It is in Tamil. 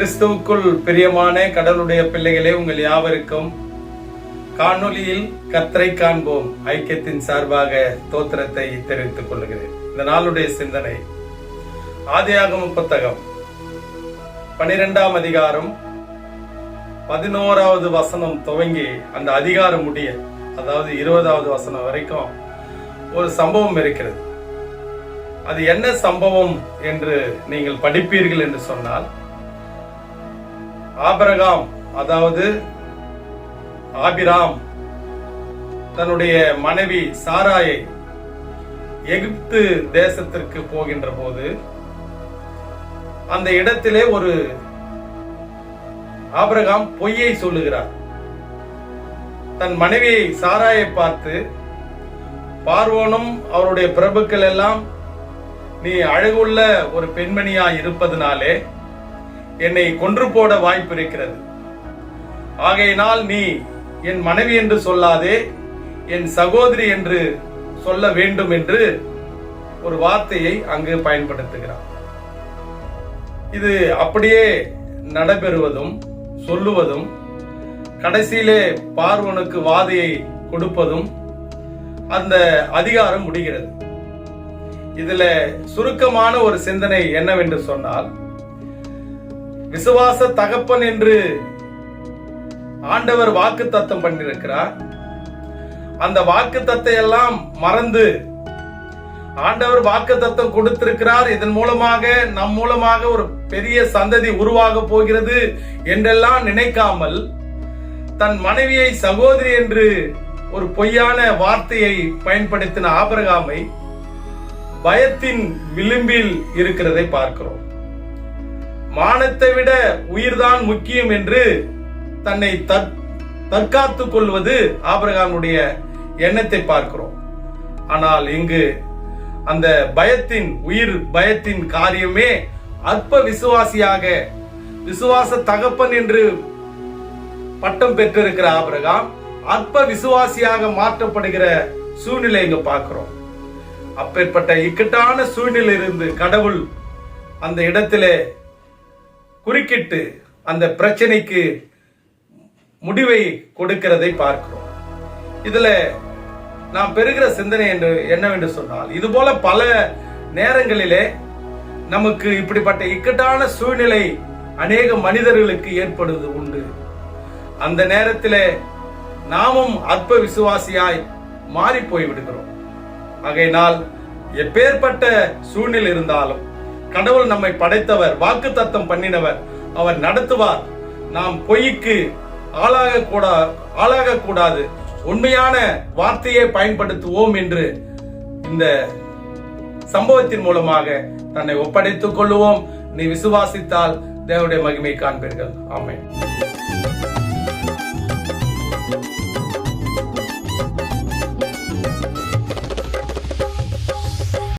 கிறிஸ்துவுக்குள் பிரியமான கடவுளுடைய பிள்ளைகளே உங்கள் யாவருக்கும் காணொலியில் கத்தரை காண்போம். ஐக்கியத்தின் சார்பாக தோத்திரத்தை தெரிவித்துக் கொள்கிறேன். இந்த நாளுடைய சிந்தனை ஆதியாகம புத்தகம் பனிரெண்டாம் அதிகாரம் பதினோராவது வசனம் துவங்கி அந்த அதிகாரம் முடிய அதாவது இருபதாவது வசனம் வரைக்கும் ஒரு சம்பவம் இருக்கிறது. அது என்ன சம்பவம் என்று நீங்கள் படிப்பீர்கள் என்று சொன்னால் ஆபரகாம் அதாவது ஆபிராம் தன்னுடைய மனைவி சாராயை எகிப்து தேசத்திற்கு போகின்ற போது அந்த இடத்திலே ஒரு ஆபிரகாம் பொய்யை சொல்லுகிறார். தன் மனைவியை சாராயை பார்த்து பார்வோனும் அவருடைய பிரபுக்கள் எல்லாம் நீ அழகுள்ள ஒரு பெண்மணியா இருப்பதனாலே என்னை கொன்று போட வாய்ப்பு இருக்கிறது ஆகையினால் நீ என் மனைவி என்று சொல்லாதே என் சகோதரி என்று சொல்ல வேண்டும் என்று ஒரு வார்த்தையை அங்கு பயன்படுத்துகிறார். இது அப்படியே நடைபெறுவதும் சொல்லுவதும் கடைசியிலே பார்வனுக்கு வாதையை கொடுப்பதும் அந்த அதிகாரம் முடிகிறது. இதுல சுருக்கமான ஒரு சிந்தனை என்னவென்று சொன்னால் விசுவாச தகப்பன் என்று ஆண்டவர் வாக்கு தத்தம் பண்ணிருக்கிறார் அந்த வாக்கு தத்தை எல்லாம் மறந்து ஆண்டவர் வாக்கு தத்தம் கொடுத்திருக்கிறார். இதன் மூலமாக நம் மூலமாக ஒரு பெரிய சந்ததி உருவாக போகிறது என்றெல்லாம் நினைக்காமல் தன் மனைவியை சகோதரி என்று ஒரு பொய்யான வார்த்தையை பயன்படுத்தின ஆபரகாமை பயத்தின் விளிம்பில் இருக்கிறதை பார்க்கிறோம். மானத்தை விட உயிர்தான் முக்கியம் என்று தன்னை தற்காத்துக் கொள்வது ஆபிரகாமுடைய எண்ணத்தை பார்க்கிறோம். ஆனால் இங்கு அந்த பயத்தின் உயிர் பயத்தின் காரியமே அற்ப விசுவாசியாக விசுவாச தகப்பன் என்று பட்டம் பெற்றிருக்கிற ஆபிரகாம் அற்ப விசுவாசியாக மாற்றப்படுகிற சூழ்நிலை இங்க பார்க்கிறோம். அப்பேற்பட்ட இக்கட்டான சூழ்நிலை இருந்து கடவுள் அந்த இடத்திலே குறுக்கிட்டு அந்த பிரச்சனைக்கு முடிவை கொடுக்கிறதை பார்க்கிறோம். இதுல நாம் பெறுகிற சிந்தனை என்று என்னவென்று சொன்னால் இது போல பல நேரங்களிலே நமக்கு இப்படிப்பட்ட இக்கட்டான சூழ்நிலை அநேக மனிதர்களுக்கு ஏற்படுவது உண்டு. அந்த நேரத்திலே நாமும் அற்ப விசுவாசியாய் மாறி போய் விடுகிறோம் ஆகையினால் எப்பேற்பட்ட சூழ்நிலை இருந்தாலும் கடவுள் நம்மை படைத்தவர் வாக்கு தத்தம் பண்ணினவர் அவர் நடத்துவார். நாம் பொய்க்கு ஆளாக கூட ஆளாக கூடாது உண்மையான வார்த்தையை பயன்படுத்துவோம் என்று இந்த சம்பவத்தின் மூலமாக தன்னை ஒப்படைத்துக் கொள்ளுவோம். நீ விசுவாசித்தால் தேவனுடைய மகிமை காண்பீர்கள். ஆமை